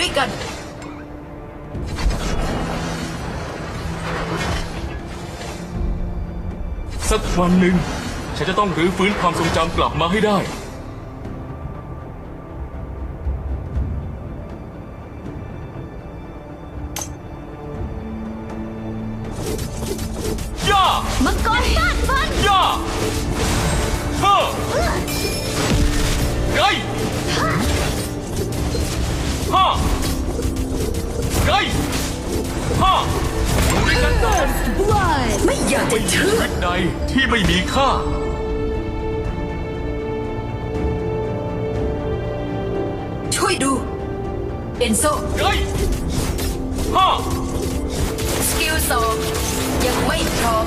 ด้วยกัน สักวันหนึ่งฉันจะต้องรื้อฟื้นความทรงจำกลับมาให้ได้ ไกฮ่าอยู่ด้วยกันก่อน blood ไม่อยากไม่จะมีเชื่ชีอวิตใดที่ไม่มีค่า ช่วยดู เอนโซไกฮ่าสกิลสองยังไม่พร้อม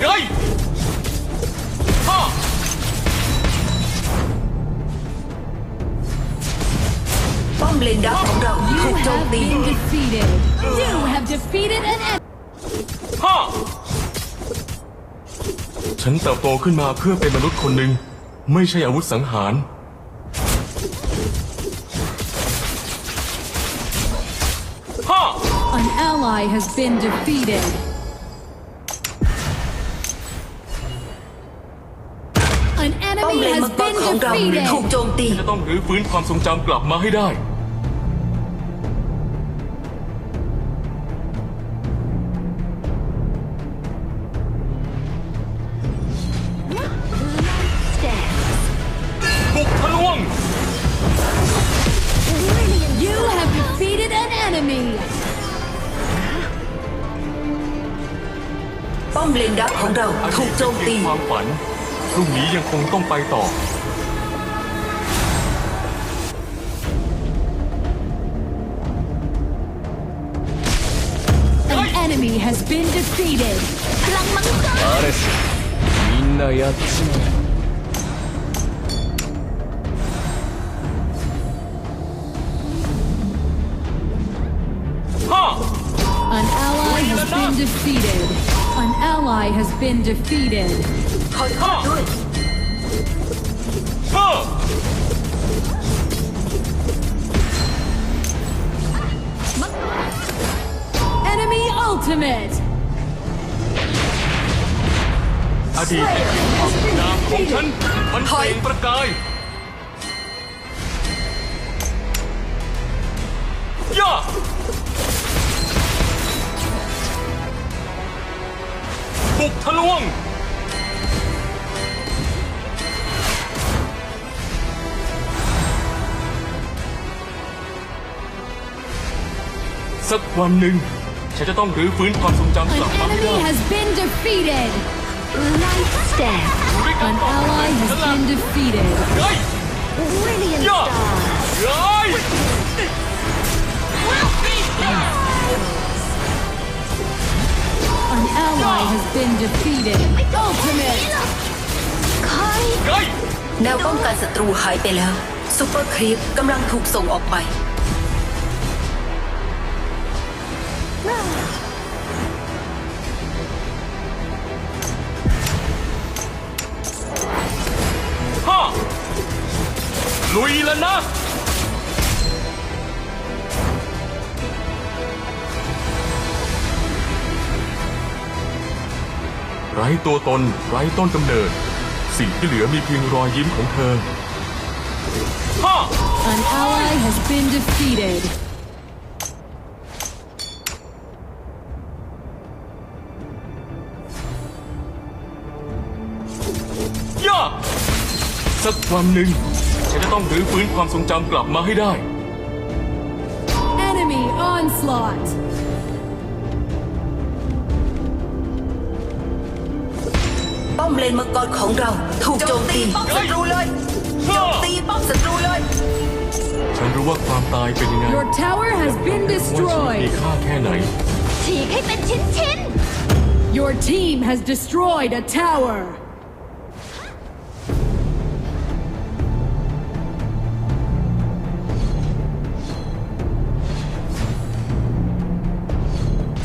ไกฮ่า been defeated you have defeated an enemy ฮ่าฉันเติบโตขึ้นมาเพื่อเป็นมนุษย์คนหนึ่ง ไม่ใช่อาวุธสังหาร ฮ่า an ally has been defeated an ป้อม enemy เลน has มังกร been ของเราถูก defeated โจมตี จะต้องรื้อฟื้นความทรงจำกลับมาให้ได้ ป้อมเลนดักของเราถูกโจมตี ความฝัน พรุ่งนี้ยังคงต้องไปต่อ an enemy has been defeated พลังมังกร アレスみんなやっちまえ ฮ่า An ally has been defeated. An ally has been defeated. ขอโทษด้วยฮ่า Enemy ultimate. อดีตแห่งความงามของฉันมันเปล่งประกายย่า บุกทะลวง สักวันหนึ่ง ฉันจะต้องรื้อฟื้นความทรงจำ An กลับมาให้ enemy ได้ has been defeated. Light step. An ally has been defeated. เฮ้ย Brilliant ย่า defeated. Ultimate. เฮ้ยแนวป้องกันศัตรูหายไปแล้วซูเปอร์ครีปกำลังถูกส่งออกไปฮ่าลุยแล้วนะ ตัวตนไร้ต้นกำเนิด สิ่งที่เหลือมีเพียงรอยยิ้มของเธอฮ่า An ally has been defeated. ย่าสักวันหนึ่งฉันจะต้องรื้อฟื้นความทรงจำกลับมาให้ได้ Enemy onslaught. เลนมังกรของเรา ถูกโจมตีป้อมศัตรูเลยโจมตีป้อมศัตรูเลย ฉันรู้ว่าความตายเป็นยังไง Your tower has been ว่าชีวิตมี destroyed. ค่าแค่ไหน ฉีกให้เป็นชิ้นชิ้น Your team has destroyed a tower.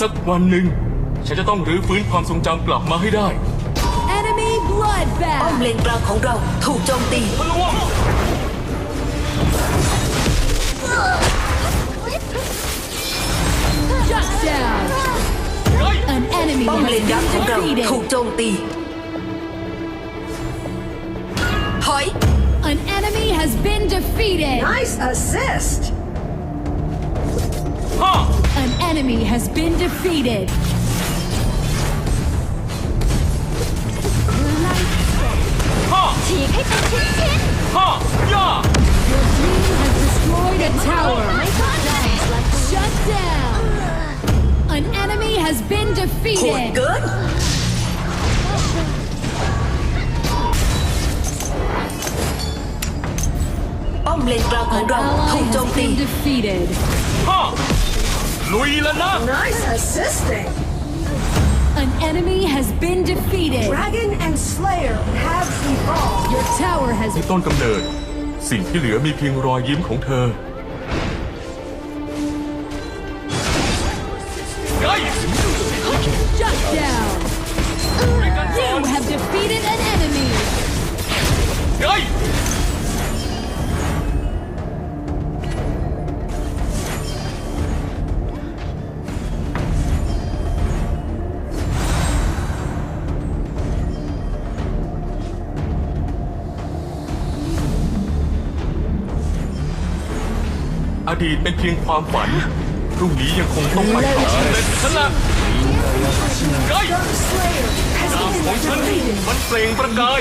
สักวันหนึ่ง ฉันจะต้องรื้อฟื้นความทรงจำกลับมาให้ได้ Enemy ป้อมเลนกลางของเราถูกโจมตีป้อมเลนยักษ์ของเราถูกโจมตีถอย An enemy has been defeated. Nice assist. Huh. An enemy has been defeated. ฉีกให้เป็นชิ้น ฮ่าย่า Your team has destroyed a tower. Shut down. An enemy has been โหด defeated. เกิน ป้อมเลนกลางของ An เรา ally ถูกโจม has ตี been defeated. ฮ่าลุยแล้วนะ Nice assisting. An enemy has been defeated. Dragon and Slayer have evolved. Your tower has ที่ต้นกำเนิด สิ่งที่เหลือมีเพียงรอยยิ้มของเธอ ไก shut down. You have defeated an enemy. ดีตเป็นเพียงความฝัน พรุ่งนี้ยังคงต้องไปต่อเด็ดฉันละไง Slayer has ดาบ been ของฉัน defeated. มันเปล่งประกาย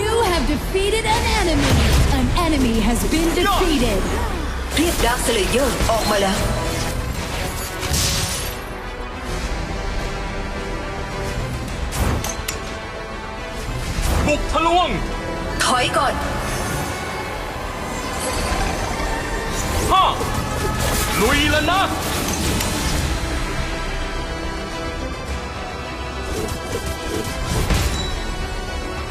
You have defeated an enemy. An enemy has been defeated. เรียกดาร์คสเลเยอร์ออกมาแล้ว บุกทะลวง ถอยก่อน ฮ่าลุยแล้วนะ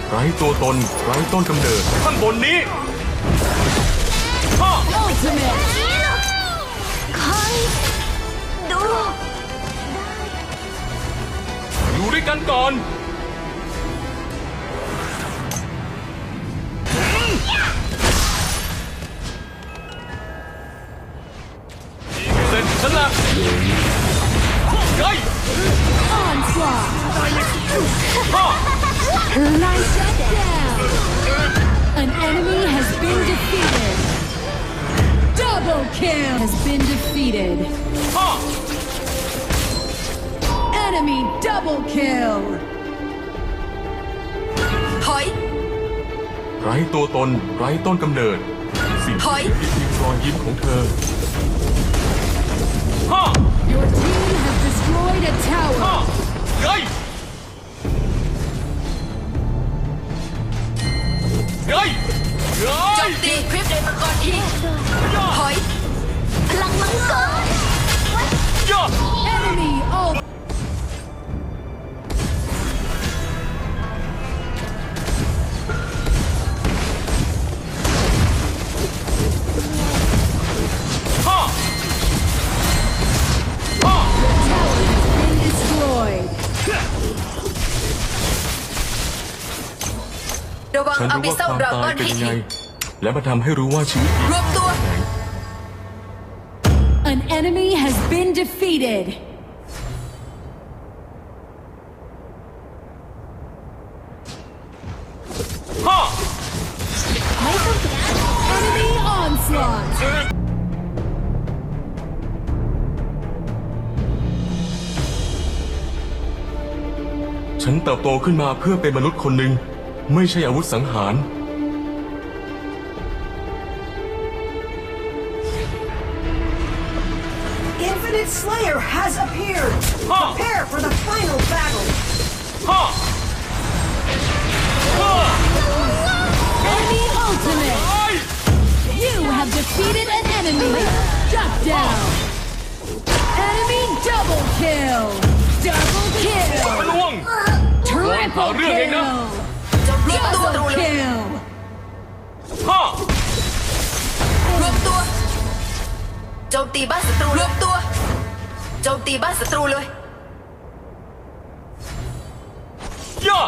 ไร้ตัวตนไร้ต้นกำเนิดข้างบนนี้ฮ่า Ultimate. อยู่ด้วยกันก่อน Light shut down. An enemy has been defeated. Double kill has been defeated. ฮ่า Enemy double kill. ถอย ไร้ตัวตนไร้ต้นกำเนิด สิ่งถอยที่มีรอยยิ้มของเธอ ฮ่ ฉันอารู้บิว่าเซลความดราก้ตาอยนเป็นที่ยังไงทีและมาทำให้รู้ว่าชีวิตรวมตัว An enemy has been defeated. ฮ่า Enemy onslaught. ฉันเติบโตขึ้นมาเพื่อเป็นมนุษย์คนหนึ่ง ไม่ใช่อาวุธสังหาร Infinite Slayer has appeared. Huh. Prepare for the final battle. ฮ่าฮ่า Enemy ultimate. ไอ้ You have defeated an enemy. Shut down. Enemy double kill. Double ทะ kill. ลวง Triple Rương anh đó. kill. โจมตีรวมตัว Double เลย kill. ฮ่ารวมตัวโจมตีบ้านศัตรูรวมตัวโจมตีบ้านศัตรูเลยย่า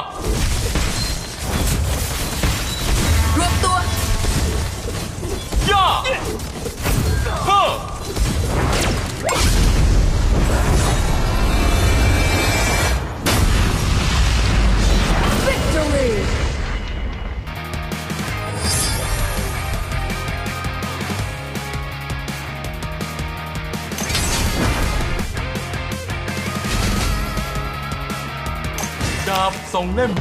รวมตัวย่าฮ่า สองเล่ม